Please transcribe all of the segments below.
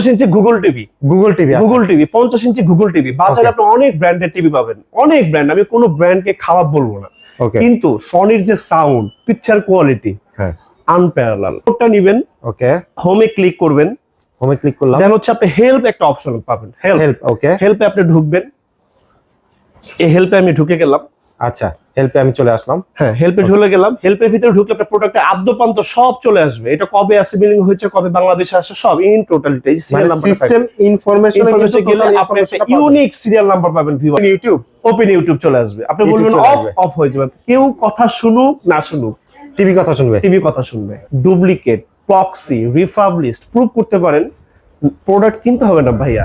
পঞ্চাশ inch Google TV Google TV Google TV পঞ্চাশ ইঞ্চি Google TV বাজারে আপনি অনেক ব্র্যান্ডের টিভি পাবেন। অনেক ব্র্যান্ড আমি কোনো ব্র্যান্ডকে খারাপ বলব না। কিন্তু সনির যে সাউন্ড পিকচার কোয়ালিটি আনপ্যারালাল ওটা নিবেন। ওকে হোমে ক্লিক করবেন। হোমে ক্লিক করলাম। দেন হচ্ছে আপনি হেল্প একটা অপশন পাবেন। হেল্প হেল্প ওকে হেল্পে আপনি ঢুকবেন। এই হেল্পে আমি ঢুকে গেলাম। আচ্ছা হেল্পে আমি চলে আসলাম। হ্যাঁ হেল্পে ঢুকে গেলাম। হেল্পের ভিতরে ঢুকলে আপনার প্রোডাক্টের আদ্যপান্ত সব চলে আসবে। এটা কবে অ্যাসেম্বলিং হয়েছে কবে বাংলাদেশে আসে সব ইন টোটালিটি সিস্টেম ইনফরমেশন গেলে আপনি একটা ইউনিক সিরিয়াল নাম্বার পাবেন ভিউয়ার ইউটিউব ওপেন ইউটিউব চলে আসবে। আপনি বলবেন অফ অফ হয়ে যাবে। কেউ কথা শুনুক না শুনুক। টিভি কথা শুনবে। টিভি কথা শুনবে। ডুপ্লিকেট প্রক্সি রিফাবলিশড প্রুভ করতে পারেন। প্রোডাক্ট কিনতে হবে না ভাইয়া।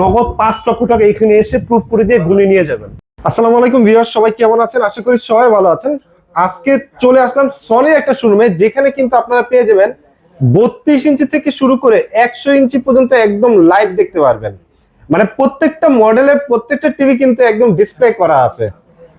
নগদ পাঁচ লক্ষ টাকা এখানে এসে প্রুফ করে দিয়ে গুনে নিয়ে যাবেন। আসসালামু আলাইকুম ভিউয়ার সবাই কেমন আছেন? আশা করি সবাই ভালো আছেন। আজকে চলে আসলাম সনির একটা শোরুমে যেখানে কিন্তু আপনারা পেয়ে যাবেন বত্রিশ ইঞ্চি থেকে শুরু করে একশো ইঞ্চি পর্যন্ত একদম লাইভ দেখতে পারবেন। মানে প্রত্যেকটা মডেলের প্রত্যেকটা টিভি কিন্তু একদম ডিসপ্লে করা আছে।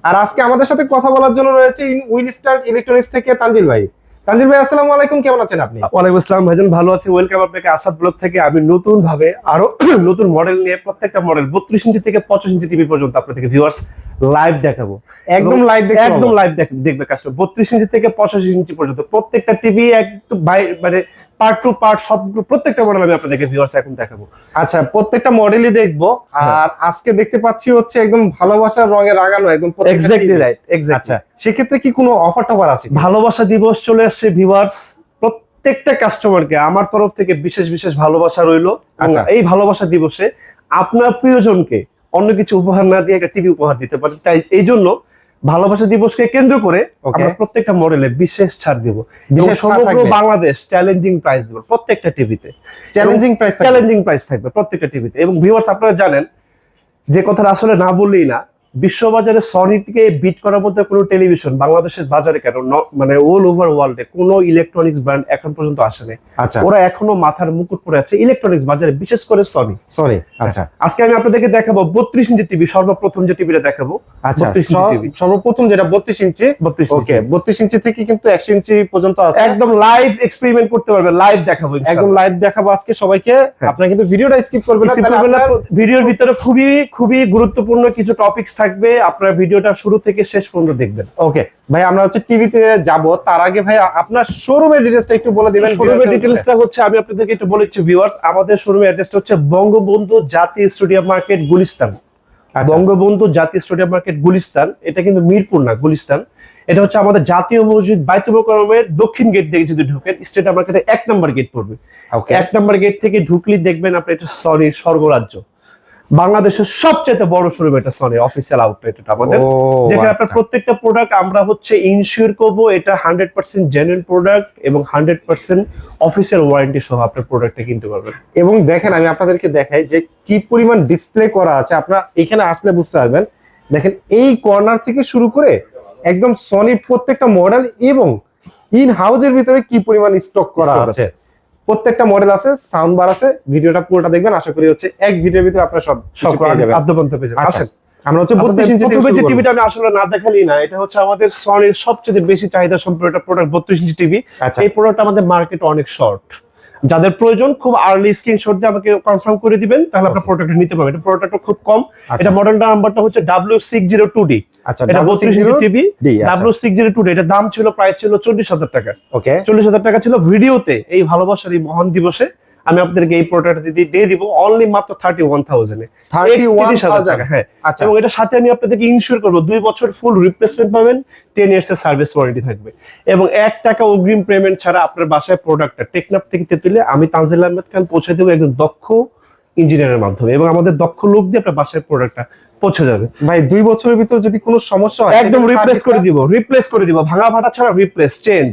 আর আজকে আমাদের সাথে কথা বলার জন্য রয়েছে উইনস্টার ইলেকট্রনিক্স থেকে তানজিল ভাই। তানজিল ভাই, আসসালামু আলাইকুম, কেমন আছেন আপনি? ওয়ালাইকুম আসসালাম ভাইজান, ভালো আছি। ওয়েলকাম আপনাকে আসাদ ব্লগ থেকে। আমি নতুন ভাবে আরও নতুন মডেল নিয়ে প্রত্যেকটা মডেল বত্রিশ ইঞ্চি থেকে পঁচিশ ইঞ্চি টিভি পর্যন্ত আপনাদেরকে ভিউয়ার্স লাইভ দেখাবো। একদম লাইভ একদম লাইভ দেখবে কাস্টমার বত্রিশ ইঞ্চি থেকে পঁচাশি ইঞ্চি পর্যন্ত প্রত্যেকটা টিভি একদম মানে পার্ট টু পার্ট সবগুলো প্রত্যেকটা মডেল আমি আপনাদেরকে ভিউয়ার্স এখন দেখাবো। আচ্ছা প্রত্যেকটা মডেলই দেখব। আর আজকে দেখতে পাচ্ছি হচ্ছে একদম ভালোবাসার রঙে রাগানো একদম এক্স্যাক্টলি রাইট এক্স্যাক্টলি আচ্ছা সেক্ষেত্রে কি কোনো অফার টফার আছে? ভালোবাসা দিবস চলে আসছে ভিউয়ার্স প্রত্যেকটা কাস্টমারকে আমার তরফ থেকে বিশেষ বিশেষ ভালোবাসা রইল। আচ্ছা। এই ভালোবাসা দিবসে আপনার প্রিয়জনকে অন্য কিছু উপহার না দিয়ে একটা টিভি উপহার দিতে পারে। তাই এই জন্য ভালোবাসা দিবসকে কেন্দ্র করে আমরা প্রত্যেকটা মডেলে বিশেষ ছাড় দিব। এবং সমগ্র বাংলাদেশ চ্যালেঞ্জিং প্রাইস দিব প্রত্যেকটা টিভিতে চ্যালেঞ্জিং প্রাইস চ্যালেঞ্জিং প্রাইস থাকবে প্রত্যেকটা টিভিতে এবং ভিউয়ার্স আপনারা জানেন যে কথাটা আসলে না বললেই না বিশ্ববাজারে সনিকে বিট করার মধ্যে কোনো টেলিভিশন বাংলাদেশের বাজারে কেন? মানে অল ওভার ওয়ার্ল্ডে কোনো ইলেকট্রনিক্স ব্র্যান্ড এখন পর্যন্ত আসেনি। আচ্ছা। ওরা এখনও মাথার মুকুট পরে আছে ইলেকট্রনিক্স বাজারে বিশেষ করে সনি সরি আচ্ছা। আজকে আমি আপনাদেরকে দেখাবো বত্রিশ ইঞ্চি টিভি সর্বপ্রথম যে টিভিটা দেখাবো আচ্ছা। 32 ইঞ্চি টিভি সর্বপ্রথম যেটা বত্রিশ ইঞ্চি বত্রিশ ওকে বত্রিশ ইঞ্চি থেকে কিন্তু একশো ইঞ্চি পর্যন্ত আছে। একদম লাইভ এক্সপেরিমেন্ট করতে পারবে লাইভ দেখাবো একদম লাইভ দেখাবো আজকে সবাইকে। হ্যাঁ। আপনারা কিন্তু ভিডিওটা স্কিপ করবেন না ভিডিওর ভিতরে খুবই খুবই গুরুত্বপূর্ণ কিছু টপিকস থাকবে আপনার ভিডিওটা শুরু থেকে শেষ পর্যন্ত দেখবেন। ওকে ভাই আমরা হচ্ছে টিভিতে যাব তার আগে ভাই আপনার শোরুমের ডিটেইলসটা একটু বলে দিবেন শোরুমের ডিটেলসটা হচ্ছে আমি আপনাদেরকে একটু বলেছি ভিউয়ার্স আমাদের শোরুমের অ্যাড্রেসটা হচ্ছে বঙ্গবন্ধু জাতীয় স্টেডিয়াম মার্কেট গুলিস্তান। আচ্ছা। বঙ্গবন্ধু জাতীয় স্টেডিয়াম মার্কেট গুলিস্তান এটা কিন্তু মিরপুর না গুলিস্তান। এটা হচ্ছে আমাদের জাতীয় মসজিদ বাইতুল মোকাররমের দক্ষিণ গেট থেকে যদি ঢুকেন স্টেডিয়াম মার্কেটে এক নম্বর গেট পড়বে। ওকে এক নাম্বার গেট থেকে ঢুকলি দেখবেন আপনি এটা সনি স্বর্গরাজ্য। বাংলাদেশের সবচেয়ে বড় শোরুম এটা সনি অফিসিয়াল আউটলেট এটা আমাদের। যেখানে আপনার আচ্ছা। প্রত্যেকটা প্রোডাক্ট আমরা হচ্ছে ইনশিওর করব এটা হান্ড্রেড পার্সেন্ট জেনুইন প্রোডাক্ট এবং হান্ড্রেড পার্সেন্ট অফিসিয়াল ওয়ারেন্টি সহ আপনার প্রোডাক্টটা কিনতে পারবেন। এবং দেখেন আমি আপনাদেরকে দেখাই যে কি পরিমাণ ডিসপ্লে করা আছে। আপনারা এখানে আসলে বুঝতে পারবেন। দেখেন এই কর্নার থেকে শুরু করে একদম সনির প্রত্যেকটা মডেল এবং ইন হাউজের ভিতরে কি পরিমাণ স্টক করা আছে। প্রত্যেকটা মডেল আছে সাউন্ড বার আছে ভিডিওটা পুরোটা দেখবেন আশা করি হচ্ছে এক ভিডিওর ভিতরে আপনারা সব সব পেয়ে যাবেন। আদ্যপান্ত পেয়ে যাবেন। আচ্ছা আসেন আমরা হচ্ছে বত্রিশ ইঞ্চি থেকে টিভিটা আমি আসলে না দেখালি না এটা হচ্ছে আমাদের সনির সবচেয়ে বেশি চাহিদা সম্পর্ক একটা প্রোডাক্ট বত্রিশ ইঞ্চি টিভি আচ্ছা। এই প্রোডাক্ট আমাদের মার্কেট অনেক শর্ট যাদের প্রয়োজন খুব আর্লি স্ক্রিনশট দিয়ে আমাকে কনফার্ম করে দিবেন তাহলে আপনার প্রোডাক্ট নিতে পারবেন। এটা প্রোডাক্টটা খুব কম। আচ্ছা। এটা মডেলটা নাম্বারটা হচ্ছে W six zero two D আচ্ছা এটা বত্রিশ inch TV D six zero two D দাম ছিল প্রায় ছিল চল্লিশ হাজার টাকা। ওকে চল্লিশ হাজার টাকা ছিল ভিডিওতে এই ভালোবাসার এই মহান দিবসে। আমি আপনাদেরকে এই প্রোডাক্ট দিয়ে দিব অনলি মাত্র থার্টি ওয়ান থাউজেন্ডে থার্টি ওয়ান টাকা হ্যাঁ। আচ্ছা। এবং এটার সাথে আমি আপনাদেরকে ইনশিওর করব দুই বছর ফুল রিপ্লেসমেন্ট পাবেন টেন ইয়ার্স এর সার্ভিস ওয়ারেন্টি থাকবে। এবং এক টাকা অগ্রিম পেমেন্ট ছাড়া আপনার বাসায় প্রোডাক্টটা টেকনাপ থেকে তেতুলে আমি তানজিল আহমেদ খান পৌঁছে দেবো একজন দক্ষ ইঞ্জিনিয়ারের মাধ্যমে। এবং আমাদের দক্ষ লোক দিয়ে আপনার বাসায় প্রোডাক্টটা পৌঁছে যাবে। ভাই দুই বছরের ভিতর যদি কোনো সমস্যা হয় একদম রিপ্লেস করে দিব রিপ্লেস করে দিব। ভাঙা ফাটা ছাড়া রিপ্লেস চেঞ্জ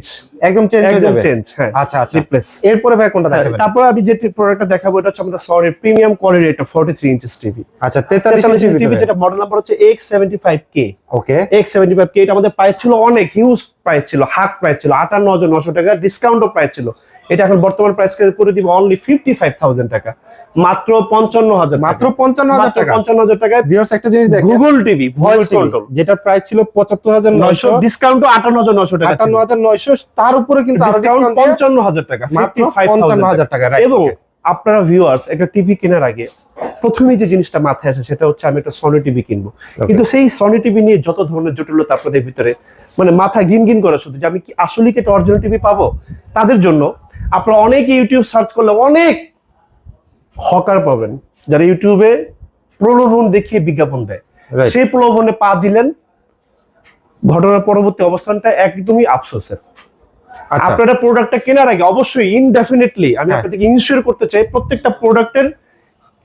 একদম চেঞ্জ হয়ে যাবে? চেঞ্জ হ্যাঁ আচ্ছা আচ্ছা। রিপ্লেস এরপরে ভাই কোনটা দেখাবেন? তারপর আমি যে প্রোডাক্টটা দেখাবো এটা হচ্ছে আমাদের সরি প্রিমিয়াম কোয়ালিটি একটা ফর্টি থ্রি ইঞ্চিস টিভি আচ্ছা 43 ইঞ্চি টিভি যেটা মডেল নাম্বার হচ্ছে X seventy five K okay X seventy five K এটা আমাদের প্রাইস ছিল অনেক হিউজ প্রাইস ছিল হাক প্রাইস ছিল আটান্ন হাজার নশো টাকা ডিসকাউন্টও প্রাইস ছিল। এটা এখন বর্তমান প্রাইস করে দিব অনলি ফিফটি ফাইভ থাউজেন্ড টাকা। মাত্র পঞ্চান্ন হাজার মাত্র 55000 টাকা? পঞ্চান্ন হাজার টাকায় ভিউয়ার্স একটা জিনিস দেখেন। গুগল টিভি ভয়েস কন্ট্রোল যেটা প্রাইস ছিল নয়শো। 75900 ডিসকাউন্টও আটান্ন হাজার নশো টাকা ছিল। 58900 তার উপরে কিন্তু পঞ্চান্ন হাজার টাকা মাত্র 55,000 55000 টাকা। এবং আপনারা ভিউয়ার্স একটা টিভি কেনার আগে প্রথমেই যে জিনিসটা মাথায় আসে সেটা হচ্ছে আমি একটা সনি টিভি কিনবো। কিন্তু সেই সনি টিভি নিয়ে যত ধরনের জটিলতা আপনাদের ভিতরে মানে মাথা গিন গিন করে শুধু যে আমি কি আসলে কি একটা অরিজিনাল টিভি পাবো? তাদের জন্য আপনারা অনেক ইউটিউব সার্চ করলে অনেক হকার পাবেন যারা ইউটিউবে প্রলোভন দেখিয়ে বিজ্ঞাপন দেয়। সেই প্রলোভনে পা দিলেন ঘটনার পরবর্তী অবস্থানটা একদমই আফসোসের। আপনারা প্রোডাক্টটা কেনার আগে অবশ্যই ইনডেফিনেটলি আমি হ্যাঁ। আপনাদেরকে ইনশিওর করতে চাই প্রত্যেকটা প্রোডাক্টের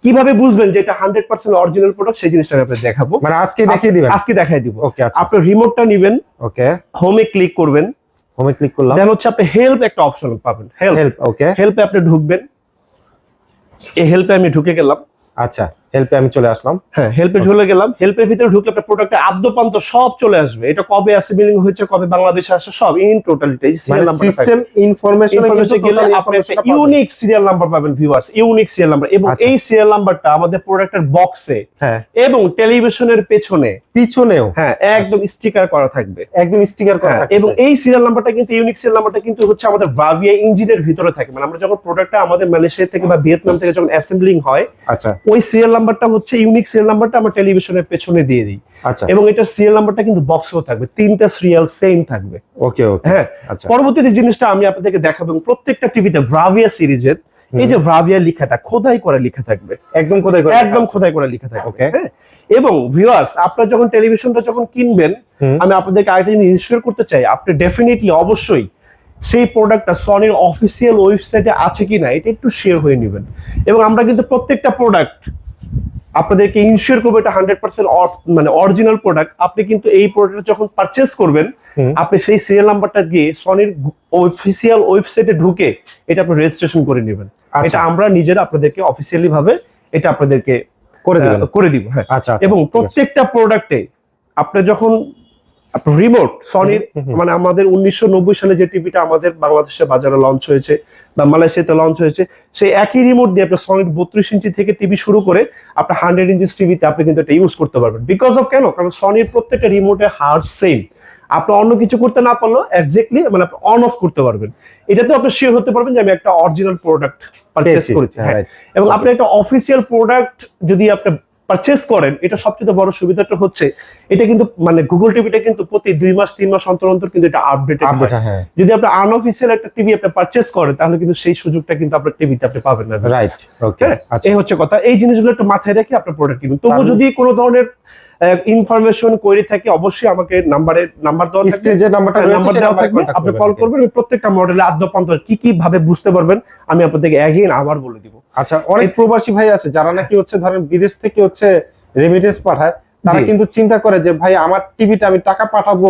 কীভাবে বুঝবেন যে এটা হান্ড্রেড পার্সেন্ট অরিজিনাল প্রোডাক্ট সেই জিনিসটা আমি আপনাদের দেখাবো। মানে আজকে দেখিয়ে দিবেন? আজকে দেখাই দিব। ওকে আচ্ছা। আপনি রিমোটটা নেবেন ওকে হোমে ক্লিক করবেন। হোমে ক্লিক করলাম। দেন হচ্ছে আপনি হেল্প একটা অপশন পাবেন। হেল্প হেল্প ওকে হেল্পে আপনি ঢুকবেন। এই হেল্পে আমি ঢুকে গেলাম। আচ্ছা। হেল্পে আমি চলে আসলাম। হ্যাঁ হেল্পে ঢুকে গেলাম। হেল্পের ভিতরে ঢুকলে আপনার প্রোডাক্টের আদ্যপান্ত সব চলে আসবে। এটা কবে অ্যাসেম্বলিং হয়েছে কবে বাংলাদেশে আসছে সব ইন টোটালিটি মানে সিরিয়াল নাম্বার সিস্টেম ইনফরমেশন গেলে আপনি একটা ইউনিক সিরিয়াল নাম্বার পাবেন ভিউয়ার্স ইউনিক সিরিয়াল নাম্বার এবং আচ্ছা। এই সিরিয়াল নাম্বারটা আমাদের প্রোডাক্টের বক্সে হ্যাঁ। এবং টেলিভিশনের পেছনে পিছনেও। হ্যাঁ একদম স্টিকার করা থাকবে। একদম স্টিকার করা হ্যাঁ, থাকতেছে। এবং এই সিরিয়াল নাম্বারটা কিন্তু ইউনিক সিরিয়াল নাম্বারটা কিন্তু হচ্ছে আমাদের ভাভিয়া ইঞ্জিনের ভিতরে থাকে। মানে আমরা যখন প্রোডাক্টটা আমাদের মালয়েশিয়া থেকে বা ভিয়েতনাম থেকে যখন অ্যাসেম্বলিং হয় আচ্ছা। ওই সিরিয়াল নাম্বারটা হচ্ছে ইউনিক সিরিয়াল নাম্বারটা আমরা টেলিভিশনের পেছনে দিয়ে দিই। আচ্ছা। এবং এটার সিরিয়াল নাম্বারটা কিন্তু বক্সেও থাকবে তিনটা সিরিয়াল সেম থাকবে। ওকে ওকে হ্যাঁ আচ্ছা। পরবর্তীতে জিনিসটা আমি আপনাদেরকে দেখাবো এবং প্রত্যেকটা টিভিতে ভ্রাভিয়া সিরিজের এই যে ভ্রাভিয়া লেখাটা খোদাই করে লেখা থাকবে। একদম কোথায় করে একদম খোদাই করে লেখা থাকবে Okay. হ্যাঁ। এবং ভিউয়ার্স আপনারা যখন টেলিভিশনটা যখন কিনবেন আমি আপনাদেরকে আরেকটা জিনিস ইনশিওর করতে চাই আপনি ডেফিনেটলি অবশ্যই সেই প্রোডাক্টটা সনির অফিসিয়াল ওয়েবসাইটে আছে কিনা এটা একটু শেয়ার হয়ে নেবেন। এবং আমরা কিন্তু প্রত্যেকটা প্রোডাক্ট আপনাদেরকে ইনশিওর করব এটা হান্ড্রেড পার্সেন্ট মানে অরিজিনাল প্রোডাক্ট আপনি কিন্তু এই প্রোডাক্ট যখন পারচেস করবেন আপনি সেই সিরিয়াল নাম্বারটা দিয়ে সনির অফিসিয়াল ওয়েবসাইটে ঢুকে এটা আপনি রেজিস্ট্রেশন করে নেবেন। আচ্ছা। এটা আমরা নিজেরা আপনাদেরকে অফিসিয়ালি ভাবে এটা আপনাদেরকে করে দিব করে দিব হ্যাঁ। আচ্ছা আচ্ছা, এবং প্রত্যেকটা প্রোডাক্টে আপনি যখন রিমোট সনির। মানে আমাদের উনিশশো নব্বই সালে যে টিভিটা আমাদের বাংলাদেশে বাজারে লঞ্চ হয়েছে বা মালয়েশিয়াতে লঞ্চ হয়েছে সেই একই রিমোট দিয়ে আপনি সনির বত্রিশ ইঞ্চি থেকে টিভি শুরু করে আপনার হান্ড্রেড ইঞ্চিস টিভিতে আপনি কিন্তু এটা ইউজ করতে পারবেন। বিকজ অফ কেন? কারণ সনির প্রত্যেকটা রিমোটে হার্ড সেম আপনি অন্য কিছু করতে না পারলেও এক্স্যাক্টলি মানে আপনি অন অফ করতে পারবেন। এটাতেও আপনি শিওর হতে পারবেন যে আমি একটা অরিজিনাল প্রোডাক্ট পারচেস করেছি হ্যাঁ। এবং আপনি একটা অফিসিয়াল প্রোডাক্ট যদি আপনি পারচেস করেন এটা সবচেয়ে বড় সুবিধাটা হচ্ছে এটা কিন্তু মানে গুগল টিভিটা কিন্তু প্রতি দুই মাস তিন মাস অন্তর অন্তর কিন্তু এটা আপডেট হয়। যদি আপনি আনঅফিসিয়াল একটা টিভি আপনি পারচেস করেন তাহলে কিন্তু সেই সুযোগটা কিন্তু আপনার টিভিতে আপনি পাবেন না। রাইট ওকে হ্যাঁ আচ্ছা। এই হচ্ছে কথা। এই জিনিসগুলো একটু মাথায় রেখে আপনার প্রোডাক্ট কিনুন। তবু যদি কোনো ধরনের ইনফরমেশন কোয়েরি থাকে অবশ্যই আমাকে নাম্বারে নাম্বার দেওয়া থাকবে। যে নাম্বারটা নাম্বার দেওয়া থাকবে। আপনি কল করবেন প্রত্যেকটা মডেলে আদ্যপান্ত কি কি ভাবে বুঝতে পারবেন আমি আপনাদেরকে অ্যাগেইন আবার বলে দিব। আচ্ছা অনেক প্রবাসী ভাই আছে যারা নাকি হচ্ছে ধরেন বিদেশ থেকে হচ্ছে রেমিটেন্স পাঠায় তারা কিন্তু চিন্তা করে যে ভাই আমার টিভিটা আমি টাকা পাঠাবো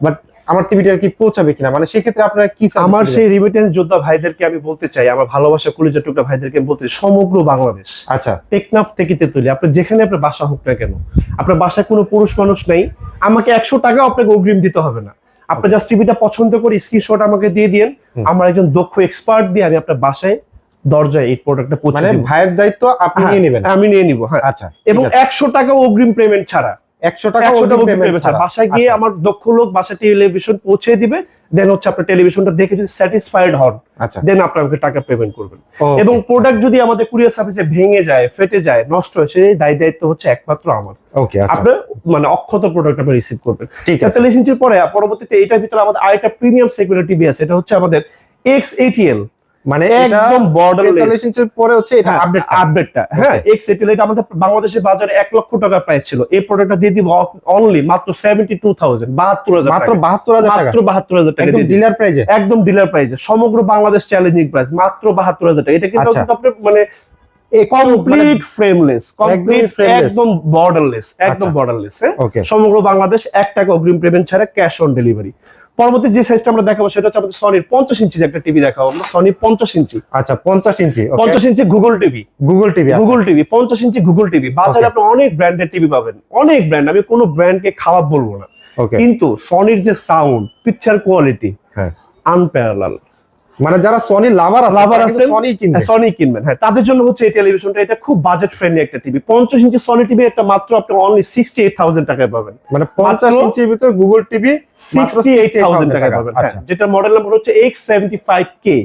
বাট আমার টিভিটা কি পৌঁছাবে কিনা? মানে সেক্ষেত্রে আপনারা কি আমার সেই রিমিটেন্স যোদ্ধা ভাইদেরকে আমি বলতে চাই আমার ভালোবাসা কলিজা টুকরা ভাইদেরকে বলতে সমগ্র বাংলাদেশ। আচ্ছা। টেকনাফ থেকে তেতুলি আপনি যেখানে আপনার বাসা হোক না কেন আপনার বাসায় কোনো পুরুষ মানুষ নেই আমাকে একশো টাকা আপনাকে অগ্রিম দিতে হবে না। আপনি জাস্ট টিভিটা পছন্দ করে স্ক্রিনশট আমাকে দিয়ে দিন। আমার একজন দক্ষ এক্সপার্ট দিয়ে আমি আপনার বাসায় দরজায় এই প্রোডাক্টটা পৌঁছে মানে ভাইয়ের দায়িত্ব আপনি হ্যাঁ, নিয়ে নেবেন? আমি নিয়ে নিব হ্যাঁ। আচ্ছা এবং একশো টাকা অগ্রিম পেমেন্ট ছাড়া একশো টাকা। বাসায় গিয়ে আচ্ছা, আমার দক্ষ লোক বাসায় টেলিভিশন পৌঁছে দিবে দেন হচ্ছে আপনার টেলিভিশনটা দেখে যদি স্যাটিসফাইড হন আচ্ছা। দেন আপনি আমাকে টাকা পেমেন্ট করবেন। এবং প্রোডাক্ট যদি আমাদের কুরিয়ার সার্ভিসে ভেঙে যায় ফেটে যায় নষ্ট হয় সেই দায় দায়িত্ব হচ্ছে একমাত্র আমার। ওকে আচ্ছা। আপনি মানে অক্ষত প্রোডাক্ট আপনি রিসিভ করবেন। ঠিক আছে। তেতাল্লিশ ইঞ্চির পরে পরবর্তীতে এটার ভিতরে আমাদের আরেকটা প্রিমিয়াম সেগমেন্টের টিভি আছে এটা হচ্ছে আমাদের এক্স এটিএল মানে একদম বর্ডারলেস 43 পরে হচ্ছে এটা আপডেট আপডেটটা হ্যাঁ এক্স এটা আমাদের বাংলাদেশের বাজারে এক লক্ষ টাকা প্রাইস ছিল। এই প্রোডাক্টটা দিয়ে দিব অনলি মাত্র সেভেন্টি টু থাউজেন্ড বাহাত্তর হাজার মাত্র টাকা। 72000 টাকা। মাত্র বাহাত্তর হাজার টাকা একদম ডিলার প্রাইজে একদম ডিলার প্রাইসে সমগ্র বাংলাদেশ চ্যালেঞ্জিং প্রাইস মাত্র বাহাত্তর হাজার টাকা। এটা কিন্তু আচ্ছা। আপনার মানে কমপ্লিট ফ্রেমলেস কমপ্লিট। একদম বর্ডারলেস একদম আচ্ছা। বর্ডারলেস হ্যাঁ? সমগ্র বাংলাদেশ এক টাকা অগ্রিম পেমেন্ট ছাড়া ক্যাশ অন ডেলিভারি পরবর্তী যে সাইজটা আমরা দেখাবো সেটা হচ্ছে আমাদের সনির পঞ্চাশ ইঞ্চি একটা টিভি দেখাবো আমরা। সনি পঞ্চাশ ইঞ্চি আচ্ছা 50 ইঞ্চি পঞ্চাশ inch Google TV Google TV Google TV পঞ্চাশ ইঞ্চি গুগল টিভি বাজারে আপনি অনেক ব্র্যান্ডের টিভি পাবেন। অনেক ব্র্যান্ড আমি কোনো ব্র্যান্ডকে খারাপ বলব না। ওকে কিন্তু সনির যে সাউন্ড পিকচার কোয়ালিটি হ্যাঁ। আনপ্যারালাল মানে যারা সনি লাভার আছে তারা আছেন, সনি কিনবে। সনি কিনবেন। হ্যাঁ তাদের জন্য হচ্ছে এই টেলিভিশনটা এটা খুব বাজেট ফ্রেন্ডলি একটা টিভি পঞ্চাশ ইঞ্চি সনি টিভি একটা মাত্র আপনি অনলি সিক্সটি এইট থাউজেন্ড টাকায় পাবেন। মানে 50 ইঞ্চির ভিতর Google TV sixty eight thousand টাকায় পাবেন। হ্যাঁ আচ্ছা। যেটা মডেল নাম্বার হচ্ছে X seventy five K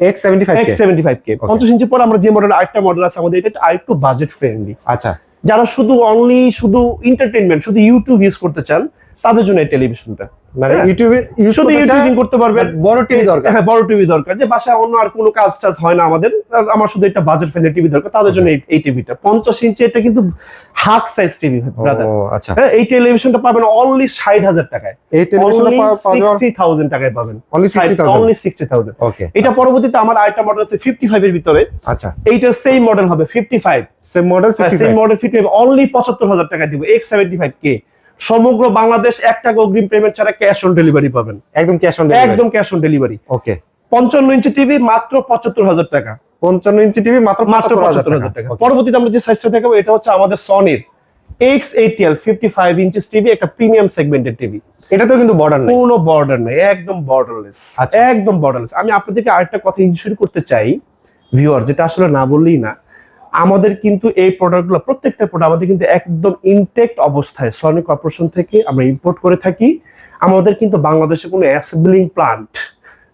X seventy five X seventy five K পঞ্চাশ ইঞ্চি পর আমরা যে মডেল আরেকটা মডেল আছে আমাদের এটা আরেকটু বাজেট ফ্রেন্ডলি আচ্ছা। যারা শুধু অনলি শুধু এন্টারটেইনমেন্ট শুধু ইউটিউব ইউজ করতে চান তাদের জন্য এই টেলিভিশনটা। মানে হ্যাঁ। ইউটিউবে শুধু ইউটিউবিং করতে পারবেন। বড় টিভি দরকার। হ্যাঁ বড় টিভি দরকার। যে বাসায় অন্য আর কোনো কাজ টাজ হয় না আমাদের আমার শুধু একটা বাজেট ফ্রেন্ডলি টিভি দরকার তাদের জন্য এই- টিভিটা। পঞ্চাশ ইঞ্চি এটা কিন্তু হাফ সাইজ টিভি ব্রাদার ও আচ্ছা। হ্যাঁ এই টেলিভিশনটা পাবেন অনলি ষাট হাজার টাকায়। এই টেলিভিশনটা সিক্সটি থাউজেন্ড টাকায় পাবেন। অনলি সিক্সটি থাউজেন্ড ওকে এটা পরবর্তীতে আমার আরেকটা মডেল আছে ফিফটি ফাইভ এর ভিতরে। আচ্ছা। এইটার সেম মডেল হবে fifty five same model same model fifty five only পঁচাত্তর হাজার টাকা দিব এক্স সেভেন্টি ফাইভ কে সমগ্র বাংলাদেশ এক টাকা অগ্রিম পেমেন্ট ছাড়া ক্যাশ অন ডেলিভারি পাবেন। একদম ক্যাশ অন একদম ক্যাশ অন ডেলিভারি ওকে পঞ্চান্ন ইঞ্চি টিভি মাত্র পঁচাত্তর হাজার টাকা। পঞ্চান্ন ইঞ্চি টিভি মাত্র মাত্র পঁচাত্তর হাজার টাকা। পরবর্তীতে আমরা যে সাইজটা দেখাবো এটা হচ্ছে আমাদের সনির X eighty L fifty five inches TV একটা প্রিমিয়াম সেগমেন্টের টিভি এটাতেও কিন্তু বর্ডার নেই। কোনো বর্ডার নেই একদম বর্ডারলেস আচ্ছা। একদম বর্ডারলেস আমি আপনাদেরকে আরেকটা কথা ইনশিওর করতে চাই ভিউয়ার যেটা আসলে না বললেই না। আমাদের কিন্তু এই প্রোডাক্টগুলো প্রত্যেকটা প্রোডাক্ট আমাদের কিন্তু একদম ইনটেক্ট অবস্থায়। সনি কর্পোরেশন থেকে আমরা ইম্পোর্ট করে থাকি। আমাদের কিন্তু বাংলাদেশে কোনো অ্যাসেম্বলিং প্লান্ট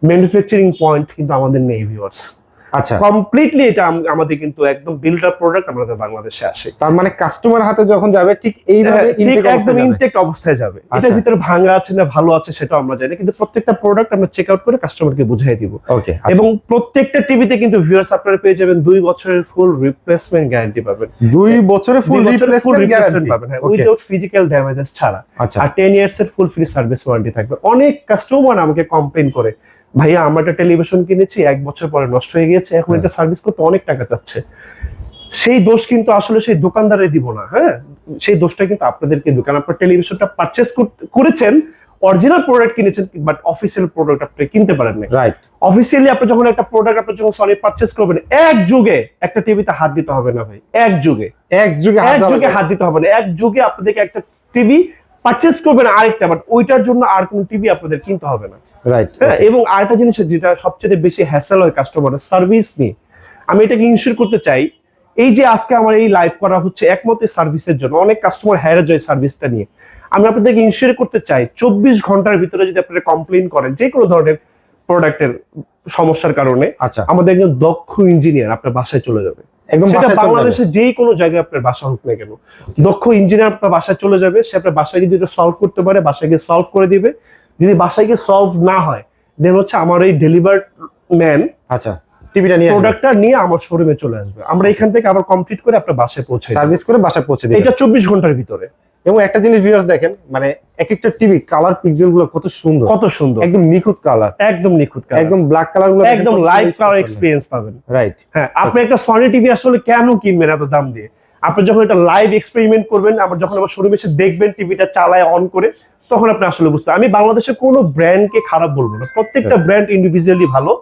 ম্যানুফ্যাকচারিং পয়েন্ট কিন্তু আমাদের নেই ভিউয়ার্স আচ্ছা। কমপ্লিটলি এটা আমাদের কিন্তু একদম বিল্ডার প্রোডাক্ট আমাদের বাংলাদেশে আসে। তার মানে কাস্টমার হাতে যখন যাবে ঠিক এইভাবে হ্যাঁ, একদম ইনটেক্ট অবস্থায় যাবে। আচ্ছা। এটার ভিতরে ভাঙা আছে না ভালো আছে সেটা আমরা জানি কিন্তু প্রত্যেকটা প্রোডাক্ট আমরা চেক আউট করে কাস্টমারকে বুঝিয়ে দিব। ওকে এবং প্রত্যেকটা টিভিতে কিন্তু ভিউয়ার্স আপনারা পেয়ে যাবেন দুই বছরের ফুল রিপ্লেসমেন্ট গ্যারান্টি পাবেন। দুই বছরে ফুল দুই বছরের full রিপ্লেসমেন্ট গ্যারান্টি পাবেন হ্যাঁ উইদাউট ফিজিক্যাল ড্যামেজেস ছাড়া। আচ্ছা। আর টেন ইয়ার্স এর ফুল ফ্রি সার্ভিস ওয়ারেন্টি থাকবে। অনেক কাস্টমার আমাকে কমপ্লেন করে ভাইয়া আমরা একটা টেলিভিশন কিনেছি এক বছর পরে নষ্ট হয়ে গেছে এখন হ্যাঁ। এটা সার্ভিস করতে অনেক টাকা চাচ্ছে। সেই দোষ কিন্তু আসলে সেই দোকানদারে দিব না হ্যাঁ? সেই দোষটা কিন্তু আপনাদেরকে দিব কারণ আপনার টেলিভিশনটা পারচেস করেছেন অরিজিনাল প্রোডাক্ট কিনেছেন বাট অফিসিয়াল প্রোডাক্ট আপনি কিনতে পারেন না রাইট অফিসিয়ালি আপনি যখন একটা প্রোডাক্ট আপনি যখন সনি পারচেস করবেন এক যুগে একটা টিভিতে হাত দিতে হবে না ভাই এক যুগে। এক যুগে হাত এক যুগে হাত দিতে হবে না এক যুগে আপনাদেরকে একটা টিভি পারচেস করবেন আরেকটা বাট ওইটার জন্য আর কোনো টিভি আপনাদের কিনতে হবে না। রাইট হ্যাঁ এবং আরেকটা জিনিস যেটা সবচেয়ে বেশি হ্যাসেল হয় কাস্টমারের সার্ভিস নিয়ে। আমি এটাকে ইনশিওর করতে চাই এই যে আজকে আমার এই লাইভ করা হচ্ছে একমাত্র সার্ভিসের জন্য অনেক কাস্টমার হ্যারেজ হয় সার্ভিসটা নিয়ে। আমি আপনাদেরকে ইনশিওর করতে চাই চব্বিশ ঘণ্টার ভিতরে যদি আপনারা কমপ্লেন করেন যে কোনো ধরনের প্রোডাক্টের সমস্যার কারণে আচ্ছা। আমাদের একজন দক্ষ ইঞ্জিনিয়ার আপনার বাসায় চলে যাবে। একদম সেটা বাংলাদেশের যে কোনো জায়গায় আপনার বাসা হোক না কেন। দক্ষ ইঞ্জিনিয়ার আপনার বাসায় চলে যাবে সে আপনার বাসায় যদি সলভ করতে পারে বাসায় গিয়ে সলভ করে দিবে। যদি বাসায় গিয়ে সলভ না হয় দেন হচ্ছে আমার এই ডেলিভার ম্যান আচ্ছা টিভিটা নিয়ে প্রোডাক্টটা নিয়ে আমার শোরুমে চলে আসবে। আমরা এখান থেকে আবার কমপ্লিট করে আপনার বাসায় পৌঁছে সার্ভিস করে বাসায় পৌঁছে দিবে এটা চব্বিশ ঘণ্টার ভিতরে। এবং একটা জিনিস ভিউয়ার্স দেখেন মানে এক একটা টিভি কালার পিক্সেলগুলো কত সুন্দর। কত সুন্দর। একদম নিখুঁত কালার একদম নিখুঁত colour। একদম ব্ল্যাক কালারগুলো একদম লাইভ কালার এক্সপিরিয়েন্স পাবেন। রাইট হ্যাঁ আপনি একটা সনি টিভি আসলে কেন কিনবেন এত দাম দিয়ে? আপনি যখন এটা লাইভ এক্সপেরিমেন্ট করবেন আবার যখন আমার শোরুমে এসে দেখবেন টিভিটা চালায় অন করে তখন আপনি আসলে বুঝতে আমি বাংলাদেশে কোনো ব্র্যান্ডকে খারাপ বলব না। প্রত্যেকটা ব্র্যান্ড ইন্ডিভিজুয়ালি ভালো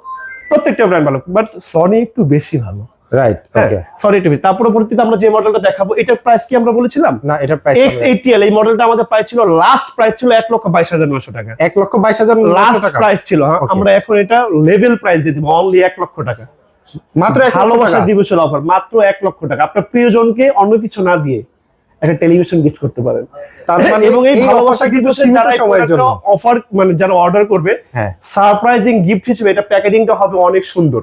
প্রত্যেকটা ব্র্যান্ড ভালো বাট সনি একটু বেশি ভালো। রাইট হ্যাঁ ওকে সনি টিভি তারপর পরবর্তীতে আমরা যে মডেলটা দেখাবো এটার প্রাইস কি আমরা বলেছিলাম? না এটা প্রাইস এক্স এইটিএল এই মডেলটা আমাদের প্রাইস ছিল লাস্ট প্রাইস ছিল এক লক্ষ বাইশ হাজার নশো টাকা। এক লক্ষ বাইশ হাজার লাস্ট টাকা। প্রাইস ছিল হ্যাঁ আমরা এখন এটা লেভেল প্রাইস দিয়ে দিব অনলি এক লক্ষ টাকা। মাত্র ভালোবাসা। দিবসের অফার মাত্র এক লক্ষ টাকা। আপনার প্রিয়জনকে অন্য কিছু না দিয়ে একটা টেলিভিশন গিফট করতে পারেন। তার মানে এবং এই ভালোবাসা কিন্তু সীমিত যারা সময়ের জন্য। অফার মানে যারা অর্ডার করবে হ্যাঁ। সারপ্রাইজিং গিফট হিসেবে এটা প্যাকেজিংটা হবে অনেক সুন্দর।